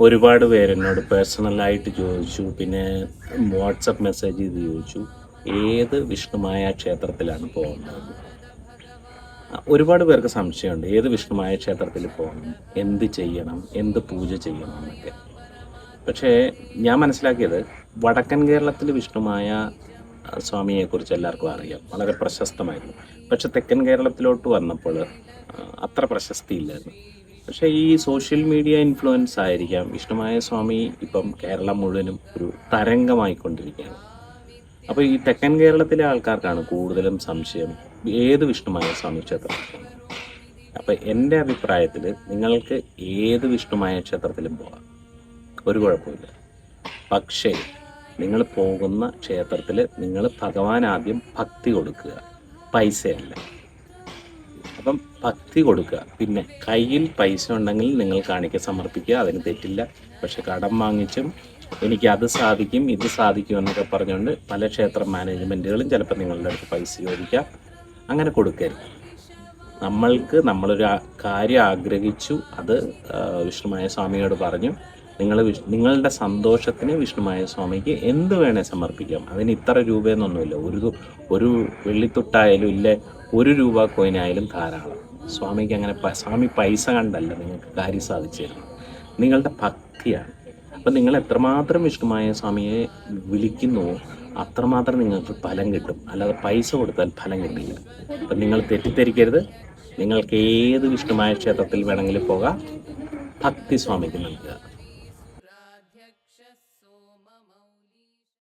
ഒരുപാട് പേര് എന്നോട് പേഴ്സണലായിട്ട് ചോദിച്ചു പിന്നെ വാട്സപ്പ് മെസ്സേജ് ചെയ്ത് ചോദിച്ചു ഏത് വിഷ്ണുമായ ക്ഷേത്രത്തിലാണ് പോകുന്നത് ഒരുപാട് പേർക്ക് സംശയമുണ്ട് ഏത് വിഷ്ണുമായ ക്ഷേത്രത്തിൽ പോകണം എന്ത് ചെയ്യണം എന്ത് പൂജ ചെയ്യണം എന്നൊക്കെ. പക്ഷേ ഞാൻ മനസ്സിലാക്കിയത് വടക്കൻ കേരളത്തിൽ വിഷ്ണുമായ സ്വാമിയെക്കുറിച്ച് എല്ലാവർക്കും അറിയാം വളരെ പ്രശസ്തമായിരുന്നു. പക്ഷെ തെക്കൻ കേരളത്തിലോട്ട് വന്നപ്പോൾ അത്ര പ്രശസ്തി ഇല്ലായിരുന്നു പക്ഷേ ഈ സോഷ്യൽ മീഡിയ ഇൻഫ്ലുവൻസ് ആയിരിക്കാം. വിഷ്ണുമായ സ്വാമി ഇപ്പം കേരളം മുഴുവനും ഒരു തരംഗമായിക്കൊണ്ടിരിക്കുകയാണ്. അപ്പോൾ ഈ തെക്കൻ കേരളത്തിലെ ആൾക്കാർക്കാണ് കൂടുതലും സംശയം ഏത് വിഷ്ണുമായ സ്വാമി ക്ഷേത്രത്തിലാണ് അപ്പോൾ എന്റെ അഭിപ്രായത്തിൽ നിങ്ങൾക്ക് ഏത് വിഷ്ണുമായ ക്ഷേത്രത്തിലും പോകാം ഒരു കുഴപ്പമില്ല പക്ഷേ നിങ്ങൾ പോകുന്ന ക്ഷേത്രത്തിൽ നിങ്ങൾ ഭഗവാൻ ആദ്യം ഭക്തി കൊടുക്കുക. പൈസയല്ല. അപ്പം ഭക്തി കൊടുക്കുക. പിന്നെ കയ്യിൽ പൈസ ഉണ്ടെങ്കിൽ നിങ്ങൾ കാണിക്ക സമർപ്പിക്കുക. അതിന് തെറ്റില്ല. പക്ഷെ കടം വാങ്ങിച്ചും എനിക്ക് അത് സാധിക്കും ഇത് സാധിക്കും എന്നൊക്കെ പറഞ്ഞുകൊണ്ട് പല ക്ഷേത്ര മാനേജ്മെന്റുകളും ചിലപ്പോൾ നിങ്ങളുടെ അടുത്ത് പൈസ ചോദിക്കാം. അങ്ങനെ കൊടുക്കരുത്. നമ്മൾക്ക് നമ്മളൊരു കാര്യം ആഗ്രഹിച്ചു. അത് വിഷ്ണുമായ സ്വാമിയോട് പറഞ്ഞു. നിങ്ങൾ നിങ്ങളുടെ സന്തോഷത്തിന് വിഷ്ണുമായ സ്വാമിക്ക് എന്ത് വേണേ സമർപ്പിക്കാം. അതിന് ഇത്ര രൂപയെന്നൊന്നുമില്ല. ഒരു ഒരു വെള്ളിത്തൊട്ടായാലും ഇല്ല ഒരു രൂപ കോയിനായാലും ധാരാളം. സ്വാമിക്ക് അങ്ങനെ സ്വാമി പൈസ കണ്ടല്ല നിങ്ങൾക്ക് കാര്യം സാധിച്ചു തരുന്നത്. നിങ്ങളുടെ ഭക്തിയാണ്. അപ്പം നിങ്ങൾ എത്രമാത്രം വിഷ്ണുമായ സ്വാമിയെ വിളിക്കുന്നു അത്രമാത്രം നിങ്ങൾക്ക് ഫലം കിട്ടും. അല്ലാതെ പൈസ കൊടുത്താൽ ഫലം കിട്ടില്ല. അപ്പം നിങ്ങൾ തെറ്റിദ്ധരിക്കരുത്. നിങ്ങൾക്ക് ഏത് വിഷ്ണുമായ ക്ഷേത്രത്തിൽ വേണമെങ്കിലും പോകാം. ഭക്തി സ്വാമിക്ക് നൽകുക श सो